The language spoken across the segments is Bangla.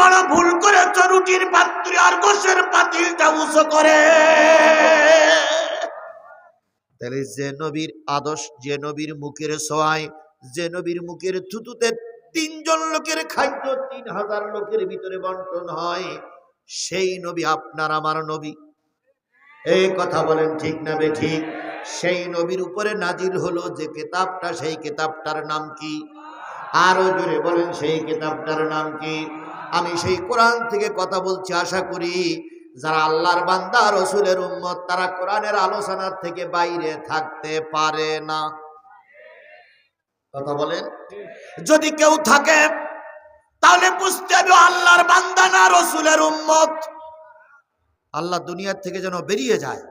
বড় ভুল করেছ রুটির পাত্রী আর গোসের পাতিলটা উঁচু করে। তাহলে যে নবীর আদর্শ, যে নবীর মুখের সোয়াই, যে নবীর মুখের থুতুতে তিনজন লোকের খাদ্য তিন হাজার লোকের ভিতরে বন্টন হয়, সেই নবী আপনার আমার নবী। এই কথা বলেন ঠিক না বে ঠিক? সেই নবীর উপরে নাজিল হলো যে কেতাবটা, সেই কেতাবটার নাম কি? আরও জোরে বলেন, সেই কেতাবটার নাম কি? আমি সেই কোরআন থেকে কথা বলছি, আশা করি যারা আল্লাহর বান্দা, রসুলের উম্মত, তারা কোরআনের আলোচনার থেকে বাইরে থাকতে পারে না। কথা বলেন? যদি কেউ থাকে, তাহলে বুঝতে হবে আল্লাহর বান্দা না রসুলের উম্মত। আল্লাহ দুনিয়ার থেকে যেন বেরিয়ে যায়।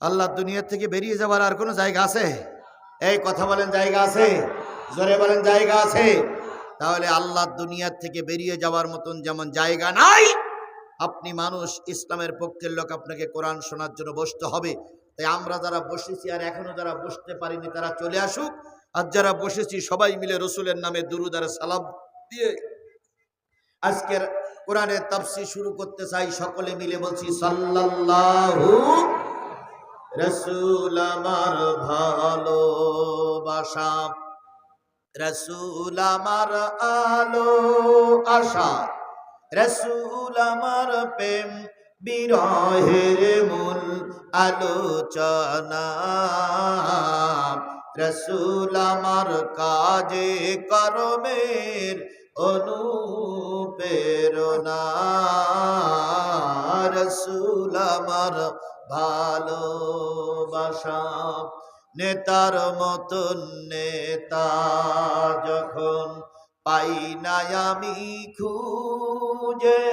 আল্লাহ দুনিয়ার থেকে বেরিয়ে যাওয়ার আর কোনো জায়গা আছে? এই কথা বলেন, জায়গা আছে? জোরে বলেন, জায়গা আছে? তাহলে আল্লাহ দুনিয়ার থেকে বেরিয়ে যাওয়ার মতন যেমন জায়গা নাই, আপনি মানুষ ইসলামের পক্ষের লোক, আপনাকে কোরআন শোনার জন্য বসতে হবে। তাই আমরা যারা বসেছি আর এখনও যারা বসতে পারিনি, তারা চলে আসুক। আর যারা বসেছি, সবাই মিলে রসুলের নামে দুরুদ আর সালাম দিয়ে আজকের কোরআনের তাফসীর শুরু করতে চাই। সকলে মিলে বলছি, সাল্লাল্লাহু রসুল আমার ভালোবাসা। রসুল আমার আলো, আশা। রসুল আমার প্রেম, বিরহের মূল আলোচনা। রসুল আমার কাজে কর্মের অনুপ্রেরণা। রসুল আমার ভালোবাসা। নেতার মতন নেতা যখন পাই না আমি খুঁজে,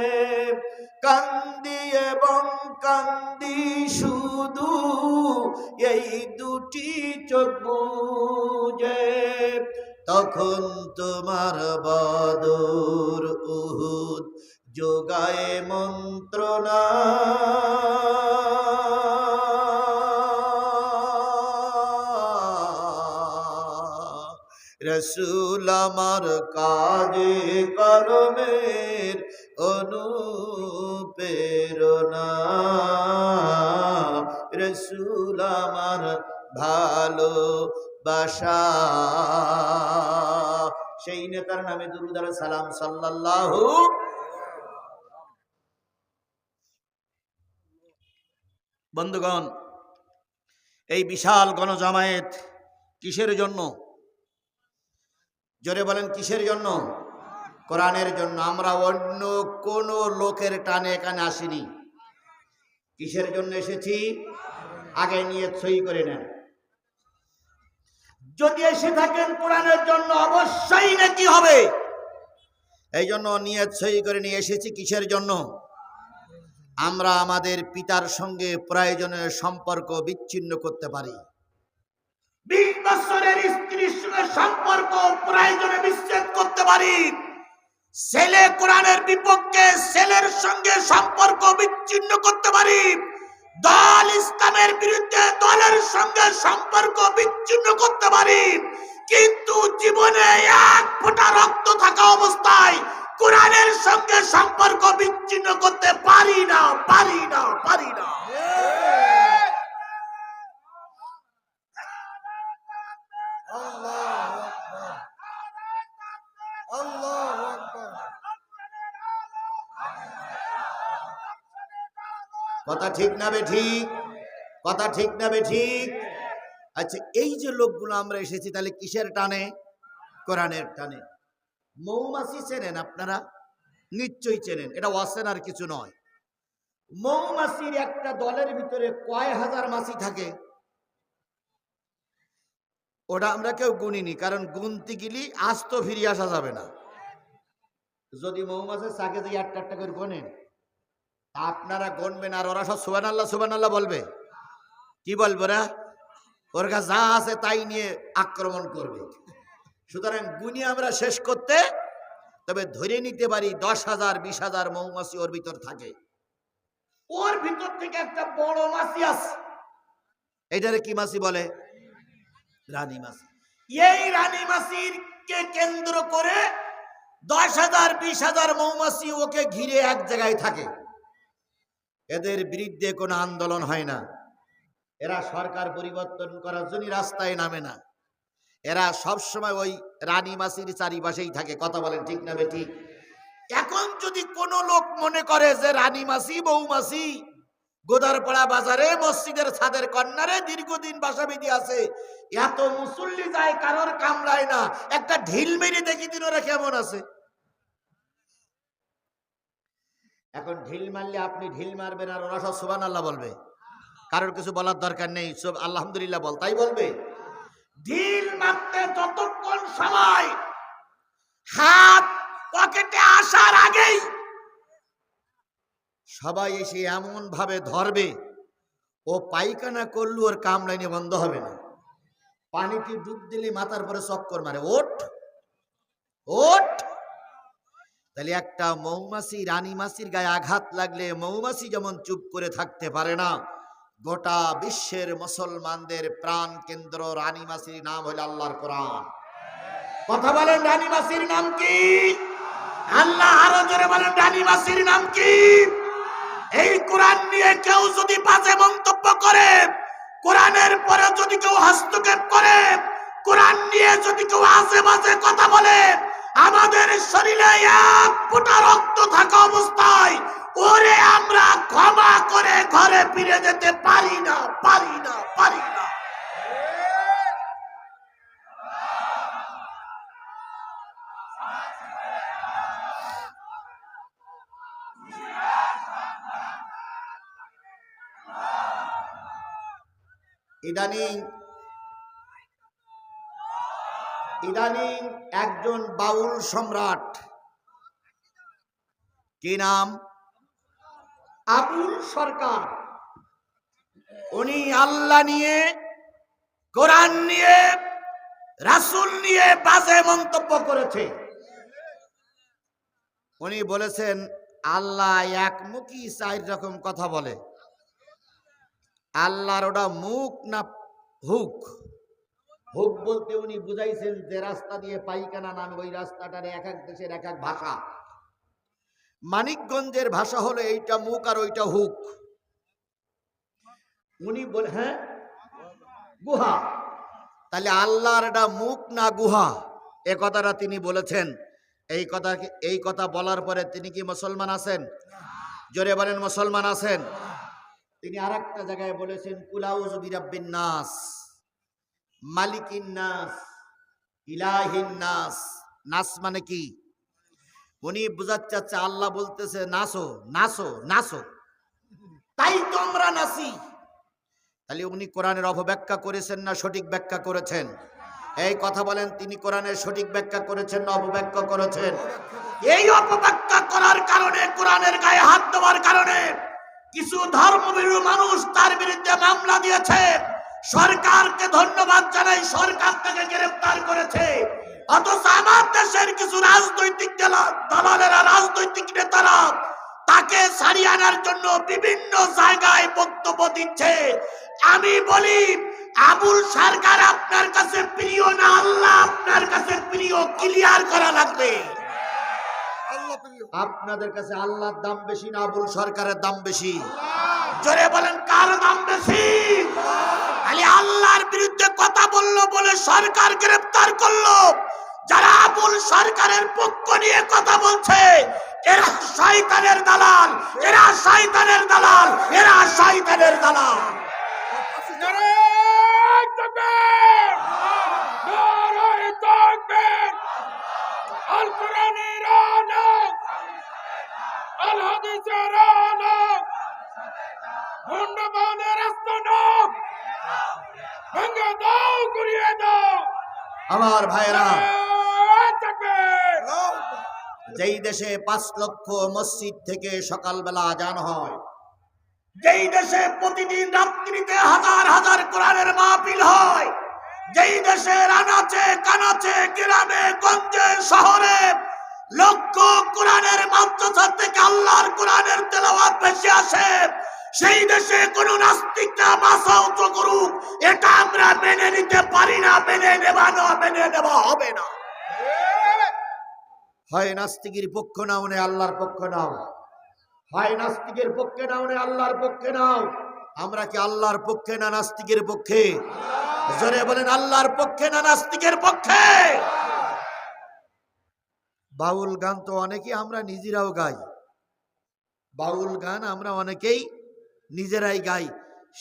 কান্দি এবং কান্দি শুধু এই দুটি চোখ বুঝে। তখন তোমার বদর উহুদ যোগায় মন্ত্রণা। রসুল আমার কাজে কর্মের অনুপ্রেরণা। রসুল আমার ভালো বাসা সেই নেতার নামে দুরুদার সালাম সাল্লাল্লাহু বন্ধুগণ, এই বিশাল গণজামায়েত কিসের জন্য? জোরে বলেন, কিসের জন্য? কোরআনের জন্য। আমরা অন্য কোনো লোকের টানে এখানে আসিনি। কিসের জন্য এসেছি? আগে নিয়ে সই করে নেন। যদি এসে থাকেন কোরআনের জন্য, অবশ্যই নাকি হবে। এই জন্য নিয়ে সই করে নিয়ে এসেছি, কিসের জন্য? আমরা আমাদের পিতার সঙ্গে প্রয়োজনের সম্পর্ক বিচ্ছিন্ন করতে পারি। স্ত্রীর সঙ্গে সম্পর্ক প্রয়োজনে বিচ্ছেদ করতে পারি। ছেলে কোরআনের বিপক্ষে ছেলের সঙ্গে সম্পর্ক বিচ্ছিন্ন করতে পারি। দল বিরুদ্ধে দলের সঙ্গে সম্পর্ক বিচ্ছিন্ন করতে পারি। কিন্তু জীবনে এক ফোঁটা রক্ত থাকা অবস্থায় কোরআনের সঙ্গে সম্পর্ক বিচ্ছিন্ন করতে পারি না পারি না পারি না। কথা ঠিক না বে ঠিক? কথা ঠিক না বে ঠিক? আচ্ছা এই যে লোকগুলো আমরা এসেছি, তাহলে কিসের টানে? কোরআনের টানে। মৌমাছি চেনেন আপনারা? নিশ্চয়ই চেনেন। এটা অচেনার কিছু নয়। মৌমাছির একটা দলের ভিতরে কয় হাজার মাছি থাকে? ওটা আমরা কেউ গুনিনি, কারণ গুনতে গেলি আস্ত ফিরিয়ে আসা যাবে না। যদি মৌমাছির চাকে যে একটা একটা করে গোনেন আপনারা গণবেন আর ওরা সব সুবান আল্লাহ সুবান আল্লাহ বলবে। কি বলব না ওর কাছে যা আছে তাই নিয়ে আক্রমণ করবে। সুতরাং গুনি আমরা শেষ করতে, তবে ধরে নিতে পারি দশ হাজার, বিশ হাজার মৌমাছি ওর ভিতর থাকে। ওর ভিতর থেকে একটা বড় মাছি আছে। এটারে কি মাছি বলে? রানী মাছি। এই রানী মাছির কে কেন্দ্র করে দশ হাজার, বিশ হাজার মৌমাছি ওকে ঘিরে এক জায়গায় থাকে। এদের বিরুদ্ধে কোনো আন্দোলন হয় না। এরা সরকার পরিবর্তন করার জন্য রাস্তায় নামে না। এরা সবসময় ওই রানী মাসির চারিপাশেই থাকে। কথা বলেন ঠিক না বেঠিক এখন যদি কোনো লোক মনে করে যে রানী মাসি বৌমাসি গোদারপাড়া বাজারে মসজিদের ছাদের কন্যারে দীর্ঘদিন বাসা বিধি আছে, এত মুসল্লি যায়, কারোর কামড়ায় না। একটা ঢিল মেরে দেখি দিন ওরা কেমন আছে। এখন ঢিল মারলে আপনি ঢিল মারবেন আর ওরা সব সুবান আল্লাহ বলবে। কারোর কিছু বলার দরকার নেই, সব আলহামদুলিল্লাহ বল, তাই বলবে। ঢিল মারতে যতক্ষণ সময়, হাত পকেটে আসার আগেই সবাই এসে এমন ভাবে ধরবে, ও পায়খানা করলু, ওর কামড়াইনে বন্ধ হবে না। পানিতে ডুব দিলে মাথার পরে চক্কর মারে, ওঠ ওঠ তাহলে একটা মৌমাছি, রানী মাছির গায়ে আঘাত লাগলে মৌমাছি যেমন চুপ করে থাকতে পারে না, গোটা বিশ্বের মুসলমানদের প্রাণ কেন্দ্র রানী মাসির নাম হইল আল্লাহর কোরআন। কথা বলেন রানী মাসির নাম কি? আল্লাহ আরও জোরে বলেন, রানী মাসির নাম কি? এই কোরআন নিয়ে কেউ যদি বাজে মন্তব্য করে, কোরআনের পরে যদি কেউ হস্তক্ষেপ করে, কোরআন নিয়ে যদি কেউ বাজে কথা বলে আমাদের শরীরে এক ফোঁটা রক্ত থাকা অবস্থায়, ওরে আমরা ক্ষমা করে ঘরে ফিরে যেতে পারি না পারি না পারি না। ইদানিং ইদানিং একজন বাউল সম্রাট। কি নাম? আবুল সরকার। উনি আল্লাহ নিয়ে, কোরআন নিয়ে, রাসুল নিয়ে বাজে মন্তব্য করেছে। উনি বলেছেন, আল্লাহ একমুখী চার রকম কথা বলে। আল্লাহর ওটা মুখ না হুক? হুক বলতে উনি বুঝাইছেন যে রাস্তা দিয়ে পাইখানা নামে ওই রাস্তাটার এক এক দেশের এক এক ভাষা। মানিকগঞ্জের ভাষা হলো এইটা মুখ আর ওইটা হুক। উনি বলে হ্যাঁ? গুহা। তাহলে আল্লাহর এটা মুখ না গুহা? এ কথাটা তিনি বলেছেন। এই কথা এই কথা বলার পরে তিনি কি মুসলমান আছেন? জোরে বলেন, মুসলমান আছেন? তিনি আর একটা জায়গায় বলেছেন কুলাউজ বিরাব্বিন নাস। মালিকিন নাস, ইলাহিন নাস। নাস মানে কি? উনি বুঝাচ্ছে চাচ্ছে, আল্লাহ বলতেছে, নাসো নাসো নাসো। তাই তো আমরা নাসি। তাহলে উনি কোরআনের অপব্যাখ্যা করেছেন না সঠিক ব্যাখ্যা করেছেন? এই কথা বলেন, তিনি কোরআনের সঠিক ব্যাখ্যা করেছেন না অপব্যাখ্যা করেছেন? এই অপব্যাখ্যা করার কারণে, কোরআনের গায়ে হাত দেওয়ার কারণে কিছু ধর্মবিরু মানুষ তার বিরুদ্ধে মামলা দিয়েছে। সরকারকে ধন্যবাদ জানাই, সরকার তাকে গ্রেফতার করেছে। অথচ আমার দেশের কিছু রাজনৈতিক দলা- দালালেরা, রাজনৈতিক নেতারা তাকে সারিয়ে আনার জন্য বিভিন্ন জায়গায় বক্তব্য দিচ্ছে। আমি বলি, আবুল সরকার আপনার কাছে প্রিয় না আল্লাহ আপনার কাছে প্রিয়? ক্লিয়ার করা লাগবে। আপনাদের কাছে আল্লাহর দাম বেশি না আবুল সরকারের দাম বেশি? জোরে বলেন, কার দাম বেশি? খালি আল্লাহর বিরুদ্ধে কথা বলল বলে সরকার গ্রেফতার করল। যারা আবুল সরকারের পক্ষ নিয়ে কথা বলছে, এরা শয়তানের দালাল, এরা শয়তানের দালাল, এরা শয়তানের দালাল। দাও, দাও! আমার ভাইরা যেই দেশে পাঁচ লক্ষ মসজিদ থেকে সকালবেলা আজান হয় যেই দেশে প্রতিদিন রাত্রিতে হাজার হাজার কোরআনের মাহফিল হয় যেই দেশে আনাচে কানাচে গ্রামে গঞ্জে শহরে লক্ষ কোরআনের মাদ্রাসা থেকে আল্লাহর কোরআনের তেলাওয়াত ভেসে আসে সেই দেশে কোন নাস্তিকরা উঁচু করুক, এটা আমরা মেনে নিতে পারি না, মেনে নেবা না, মেনে নেওয়া হবে না। হয় নাস্তিকের পক্ষ নাও নে, আল্লাহর পক্ষ নাও। হয় নাস্তিকের পক্ষে নাও নে, আল্লাহর পক্ষে নাও। আমরা কি আল্লাহর পক্ষে না নাস্তিকের পক্ষে? জোরে বলেন, আল্লাহর পক্ষে না নাস্তিকের পক্ষে? বাউল গান তো অনেকেই আমরা নিজেরাও গাই। বাউল গান আমরা অনেকেই নিজেরাই গাই।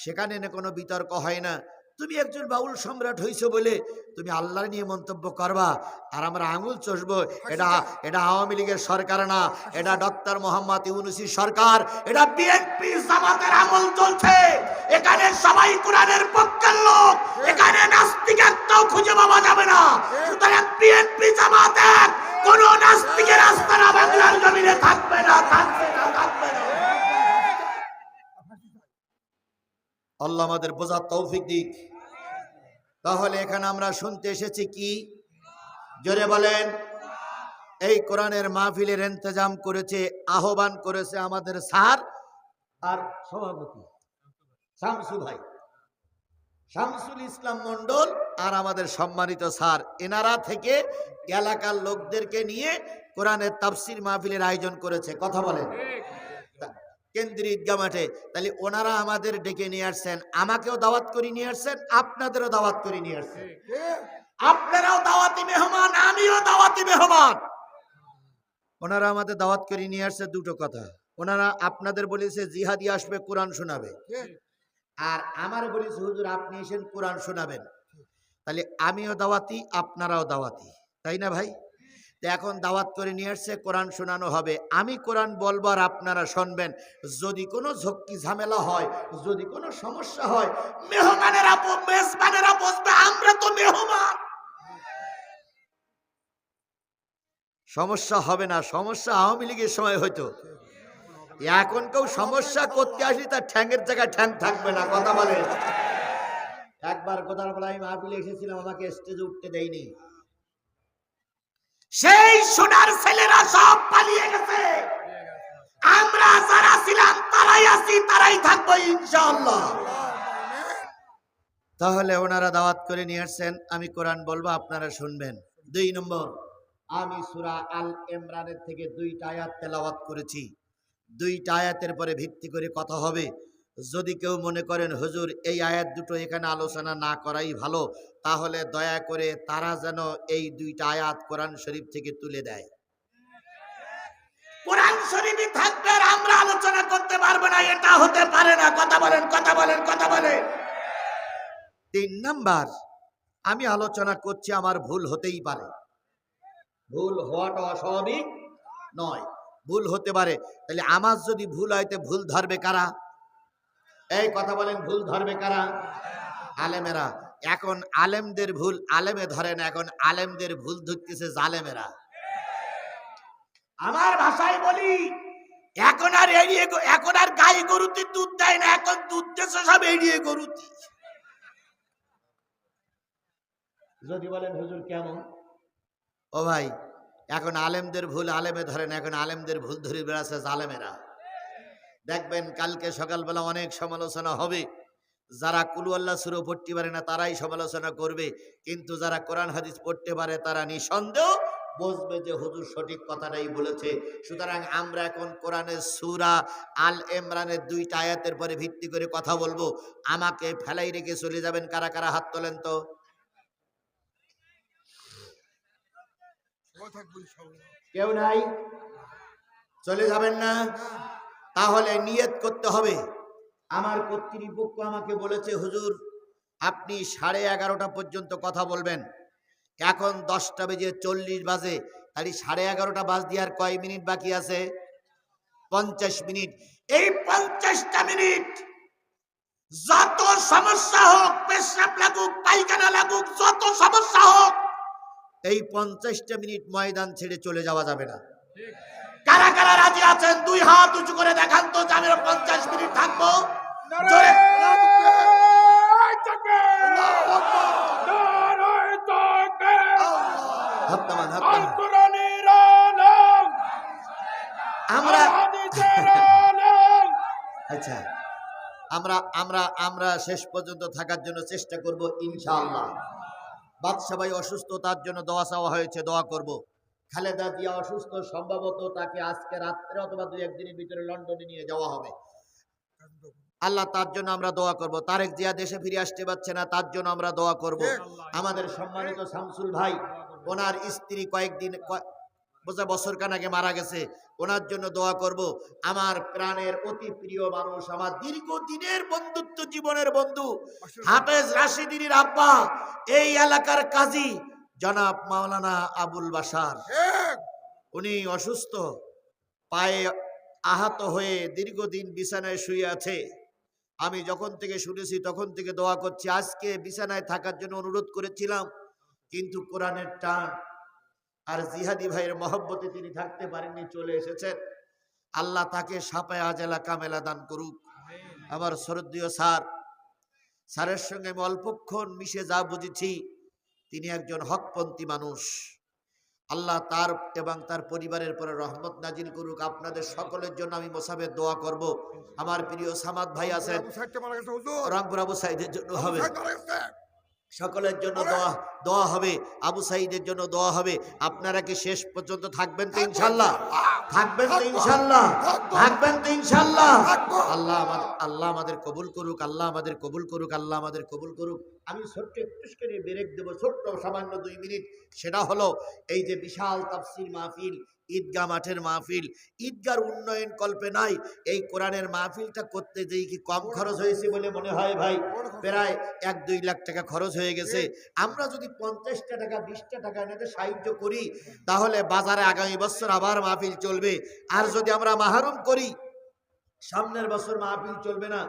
সেখানে না কোনো বিতর্ক হয় না। তুমি একজন বাউল সম্রাট হইছো বলে তুমি আল্লাহ নিয়ে মন্তব্য করবা। আর আমরা আঙুল চষবো এটা এটা আওয়ামী লীগের সরকার না এটা ডক্টর মোহাম্মদ ইউনুসির সরকার এটা বিএনপি জামাতের আমল চলছে। এখানে সবাই কোরআনের পক্ষের লোক এখানে নাস্তিক একটাও খুঁজে পাওয়া যাবে না। সুতরাং বিএনপি জামাতের কোন নাস্তিকের আস্তানা বাংলার জমিনে থাকবে না থাকবে না থাকবে আল্লাহ আমাদের বোঝার তৌফিক দিক। তাহলে এখানে আমরা শুনতে এসেছি কি? জোরে বলেন। এই কোরআনের মাহফিলের ইন্তজাম করেছে, আহ্বান করেছে আমাদের স্যার আর সভাপতি শামসু ভাই। শামসুল ইসলাম মন্ডল আর আমাদের সম্মানিত স্যার, এনারা থেকে এলাকার লোকদেরকে নিয়ে কোরআনের তাফসির মাহফিলের আয়োজন করেছে। কথা বলেন। কেন্দ্রীয় ঈদগা মাঠে তাহলে ওনারা আমাদের ডেকে নিয়ে আসছেন, আমাকেও দাওয়াত করে নিয়ে আসছেন, আপনাদেরও দাওয়াত করে নিয়ে আসছেন। আপনারাও দাওয়াতি মেহমান, আমিও দাওয়াতি মেহমান। ওনারা আমাদের দাওয়াত করে নিয়ে আসছে দুটো কথা। ওনারা আপনাদের বলেছে, জিহাদি আসবে, কোরআন শোনাবে। আর আমার বলেছে, হুজুর, আপনি এসেন, কোরআন শোনাবেন। তাহলে আমিও দাওয়াতি, আপনারাও দাওয়াতি। তাই না ভাই? এখন দাওয়াত করে নিয়ে আসছে, কোরআন শোনানো হবে। আমি কোরআন বলবার আপনারা শুনবেন। যদি কোনো ঝক্কি ঝামেলা হয়, যদি কোনো সমস্যা হয়, মেহমানেরা মেজবানেরা বসবে, আমরা তো মেহমান। সমস্যা হবে না, সমস্যা আওয়ামী লীগের সময় হয়তো। এখন কেউ সমস্যা করতে আসি তার ঠ্যাংয়ের জায়গায় ঠ্যাং থাকবে না, কথা বলে। একবার কোথার বলে আমি মাহফিলে এসেছিলাম, আমাকে স্টেজে উঠতে দেয়নি। সেই সোনার ছেলেরা সব পালিয়ে গেছে। আমরা যারা ছিলাম, তারাই আছি, তারাই থাকব ইনশাআল্লাহ। তাহলে ওনারা দাওয়াত করে নিয়ে আসছেন। আমি কোরআন বলব, আপনারা শুনবেন। দুই নম্বর, আমি সুরা আল ইমরানের থেকে দুইটা আয়াত তেলাওয়াত করেছি। দুইটা আয়াতের পরে ভিত্তি করে কথা হবে। যদি কেউ মনে করেন হুজুর এই আয়াত দুটো এখানে আলোচনা না করাই ভালো তাহলে দয়া করে তারা যেন এই দুইটা আয়াত কোরআন শরীফ থেকে তুলে দেয়। কোরআন শরীফই থাকবে আমরা আলোচনা করতে পারব না এটা হতে পারে না। কথা বলেন কথা বলেন কথা বলেন। তিন নাম্বার আমি আলোচনা করছি আমার ভুল হতেই পারে। ভুল হওয়াটা অস্বাভাবিক নয় ভুল হতে পারে। তাহলে আমার যদি ভুল হয় ভুল ধরবে কারা? এই কথা বলেন, ভুল ধরবে কারা? আলেমেরা। এখন আলেমদের ভুল আলেমে ধরে না, এখন আলেমদের ভুল ধরতেছে জালেমেরা। আমার ভাষায় বলি, এখন আর এড়িয়ে এখন আর গাই গরুতে দুধ দেয় না, এখন দুধ দেশে সব এড়িয়ে গরুতি। যদি বলেন, হুজুর, কেমন? ও ভাই, এখন আলেমদের ভুল আলেমে ধরে না, এখন আলেমদের ভুল ধরে বেড়াচ্ছে জালেমেরা। দেখবেন কালকে সকালবেলা অনেক সমালোচনা হবে। যারা কুলু আল্লাহ সুরো পড়তে পারে না তারাই সমালোচনা করবে। কিন্তু যারা কোরআন হাদিস পড়তে পারে তারা নিঃসন্দেহ বুঝবে যে হুজুর সঠিক কথাটাই বলেছে। সুতরাং আমরা এখন কোরআনের সুরা আল ইমরানের দুইটা আয়াতের পরে ভিত্তি করে কথা বলব। আমাকে ফেলাই রেখে চলে যাবেন কারা কারা হাত তোলেন তো? কেউ নাই? চলে যাবেন না? তাহলে নিয়ত করতে হবে। আমার কর্তৃপক্ষ আমাকে বলেছে, হুজুর, আপনি সাড়ে এগারোটা পর্যন্ত কথা বলবেন। এখন দশটা বেজে চল্লিশ বাজে। তাহলে সাড়ে এগারোটা বাজ দিয়ে আর কয় মিনিট বাকি আছে? পঞ্চাশ মিনিট। এই পঞ্চাশটা মিনিট যত সমস্যা হোক, পেশাব লাগুক, পায়খানা লাগুক, যত সমস্যা হোক, এই পঞ্চাশটা মিনিট ময়দান ছেড়ে চলে যাওয়া যাবে না। কারা কারা রাজি আছেন? দুই হাত উঁচু করে দেখান তো আমি পঞ্চাশ মিনিট থাকব। আচ্ছা। আমরা আমরা আমরা শেষ পর্যন্ত থাকার জন্য চেষ্টা করব, ইনশাআল্লাহ। বাদশা ভাই অসুস্থ, তার জন্য দোয়া চাওয়া হয়েছে, দোয়া করব। খালেদা জিয়া অসুস্থ, সম্ভবত তাকে আজকে রাত্রে অথবা দুই একদিনের ভিতরে লন্ডনে নিয়ে যাওয়া হবে। আল্লাহ তার জন্য আমরা দোয়া করব। তারেক জিয়া দেশে ফিরে আসতে পারছে না, তার জন্য আমরা দোয়া করব। আমাদের সম্মানিত শামসুল ভাই, ওনার স্ত্রী কয়েকদিন বোঝা বছর কানাকে মারা গেছে, ওনার জন্য দোয়া করব। আমার প্রাণের অতি প্রিয় মানুষ, আমার দীর্ঘদিনের বন্ধুত্ব জীবনের বন্ধু, হাফেজ রাশিদিনীর আব্বা, এই এলাকার কাজী জনাব মাওলানা আবুল বাসার উনি অসুস্থ পায়ে আহত হয়ে দীর্ঘদিন বিছানায় শুয়ে আছে। আমি যখন থেকে শুনেছি তখন থেকে দোয়া করছি আজকে বিছানায় থাকার জন্য অনুরোধ করেছিলাম কিন্তু কোরআনের টান আর জিহাদি ভাইয়ের মহব্বতে তিনি থাকতে পারেননি চলে এসেছেন। আল্লাহ তাকে সাপায় আজেলা কামেলা দান করুক। আমার শরদীয় স্যার স্যারের সঙ্গে আমি অল্পক্ষণ মিশে যা বুঝেছি তিনি একজন হকপন্থী মানুষ। আল্লাহ তার এবং তার পরিবারের পরে রহমত নাজিল করুক। আপনাদের সকলের জন্য আমি মোসাবে দোয়া করব। আমার প্রিয় সামাদ ভাই আছেন। রংপুর আবু সাইদের জন্য হবে। সকলের জন্য দোয়া দোয়া হবে। আবু সাইদের জন্য দোয়া হবে। আপনারা কি শেষ পর্যন্ত থাকবেন তো ইনশাল্লাহ থাকবেন তো ইনশাল্লাহ থাকবেন তো ইনশাল্লাহ আল্লাহ আমাদের আল্লাহ আমাদের কবুল করুক আল্লাহ আমাদের কবুল করুক আল্লাহ আমাদের কবুল করুক। আমি ছোট্ট একটু করে ব্রেক দেবো ছোট্ট সামান্য দুই মিনিট। সেটা হলো এই যে বিশাল তাফসির মাহফিল ঈদগাহ মাঠের মাহফিল। ঈদগার উন্নয়ন কল্পে নাই। এই কোরআনের মাহফিলটা করতে যেই কি কম খরচ হয়েছে বলে মনে হয় ভাই? প্রায় এক দুই লাখ টাকা খরচ হয়ে গেছে। আমরা যদি পঞ্চাশটা টাকা, বিশটা টাকা এনেতে সাহায্য করি, তাহলে বাজারে আগামী বছর আবার মাহফিল চলবে। আর যদি আমরা মাহরুম করি, সামনের বছর মাহফিল চলবে না।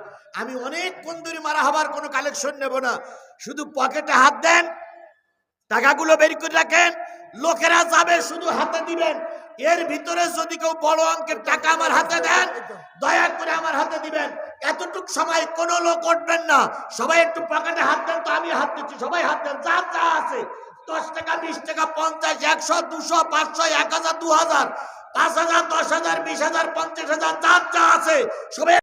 আমি অনেক ধরে মারা হবার কোনো কালেকশন নেব না। শুধু পকেটে হাত দেন, টাকাগুলো বের করে রাখেন, লোকেরা যাবে শুধু হাতে দিবেন। এর ভিতরে যদি কেউ বড় অঙ্কের টাকা আমার হাতে দেন, দয়া করে আমার হাতে দিবেন। এতটুক সময় কোনো লোক উঠবেন না। সবাই একটু পকেটে হাত দেন তো আমি হাত দিচ্ছি। সবাই হাত দেন, যা যা আছে। দশ টাকা, বিশ টাকা, পঞ্চাশ, একশো, দুশো, পাঁচশো, এক হাজার, দু হাজার, পাঁচ হাজার, দশ হাজার, বিশ হাজার, পঞ্চাশ হাজার, যা যা আছে, সবাই